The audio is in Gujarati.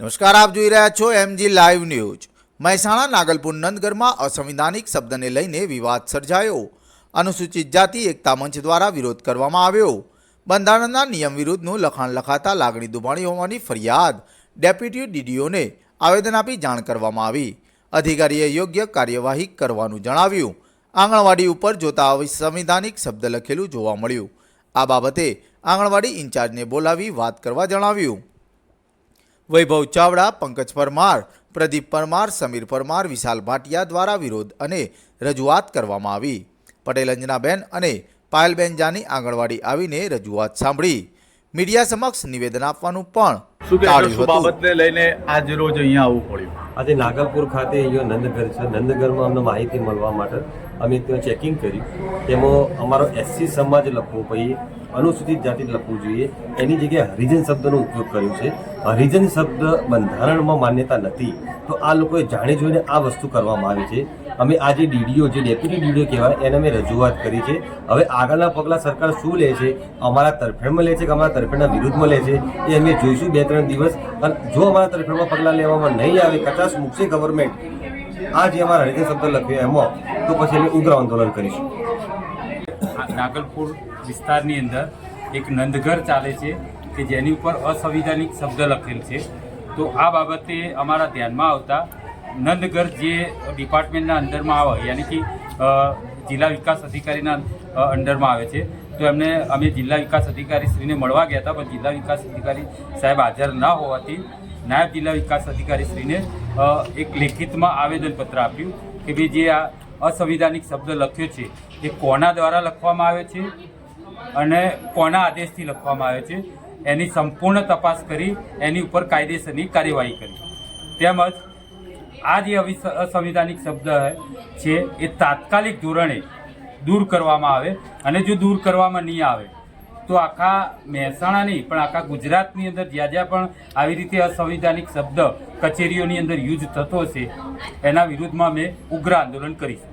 નમસ્કાર, આપ જોઈ રહ્યા છો MG live news Mehsana, Nagalpur નંદગરમાં અસંવિધાનિક શબ્દને લઈને વિવાદ સર્જાયો. અનુસૂચિત જાતિ એકતા મંચ દ્વારા વિરોધ કરવામાં આવ્યો. બંધારણના નિયમ વિરુદ્ધનું લખાણ લખાતા લાગણી દુભાણી હોવાની ફરિયાદ ડેપ્યુટી ડીડીઓને આવેદન આપી જાણ કરવામાં આવી. અધિકારીએ યોગ્ય કાર્યવાહી કરવાનું જણાવ્યું. આંગણવાડી ઉપર જોતા સંવિધાનિક શબ્દ લખેલું જોવા મળ્યું. આ બાબતે આંગણવાડી ઇન્ચાર્જને બોલાવી વાત કરવા જણાવ્યું. વૈભવ ચાવડા પંકજ પરમાર પ્રદીપ પરમાર સમીર પરમાર વિશાલ ભાટિયા દ્વારા વિરોધ અને રજૂઆત કરવામાં આવી. પટેલ અંજનાબેન અને પાયલબેન જાની આંગણવાડી આવીને રજૂઆત સાંભળી. મીડિયા સમક્ષ નિવેદન આપવાનું પણ ટાળ્યું બાબતને લઈને આજ રોજ અહીંયા આવવું પડ્યું? આજે નાગલપુર ખાતે અહીંયા નંદઘર છે. નંદઘરમાં અમને માહિતી મળવા માટે અમે ત્યાં ચેકિંગ કર્યું તેમાં અમારો એસસી સમાજ લખવો પછી, અનુસૂચિત જાતિ લખવું જોઈએ. એની જગ્યાએ હરિજન શબ્દનો ઉપયોગ કર્યો છે. હરિજન શબ્દ બંધારણમાં માન્યતા નથી. તો આ લોકોએ જાણી જોઈને આ વસ્તુ કરવામાં આવી છે. અમે આ જે ડીડીઓ, જે ડેપ્યુટી ડીડીઓ કહેવાય, એને અમે રજૂઆત કરી છે. હવે આગળના પગલાં સરકાર શું લે છે? અમારા તરફેણમાં લે છે કે અમારા તરફેણના વિરુદ્ધમાં લે છે? એ અમે જોઈશું બે ત્રણ દિવસ. અને જો અમારા તરફેણમાં પગલાં લેવામાં નહીં આવે કચાશ મૂકશે ગવર્મેન્ટ આ જે અમારા હરિજન શબ્દ લખ્યો એમાં, તો પછી અમે ઉગ્ર આંદોલન કરીશું. નાગલપુર વિસ્તારની અંદર એક નંદઘર ચાલે છે કે જેની ઉપર અસંવિધાનિક શબ્દ લખેલ છે. તો આ બાબતે અમારા ધ્યાનમાં આવતા નંદઘર જે ડિપાર્ટમેન્ટના અંદરમાં આવે, યાની કે જિલ્લા વિકાસ અધિકારીના અંડરમાં આવે છે. તો એમને અમે જિલ્લા વિકાસ અધિકારી શ્રીને મળવા ગયા હતા, પણ જિલ્લા વિકાસ અધિકારી સાહેબ હાજર ના હોવાથી નાયબ જિલ્લા વિકાસ અધિકારી શ્રીને એક લેખિતમાં આવેદનપત્ર આપ્યું કે ભાઈ જે આ અસંવિધાનિક શબ્દ લખ્યો છે, એ કોના દ્વારા લખવામાં આવે છે અને કોના આદેશથી લખવામાં આવે છે, એની સંપૂર્ણ તપાસ કરી, એની ઉપર કાયદેસરની કાર્યવાહી કરી. તેમજ, આ જે અસંવિધાનિક શબ્દ છે, એ તાત્કાલિક ધોરણે દૂર કરવામાં આવે અને જો દૂર કરવામાં નહીં આવે તો આખા મહેસાણા નહીં પણ આખા ગુજરાતની અંદર જ્યાં જ્યાં પણ આવી રીતે અસંવિધાનિક શબ્દ કચેરીઓની અંદર યુઝ થતો હશે, એના વિરુદ્ધમાં અમે ઉગ્ર આંદોલન કરીશું.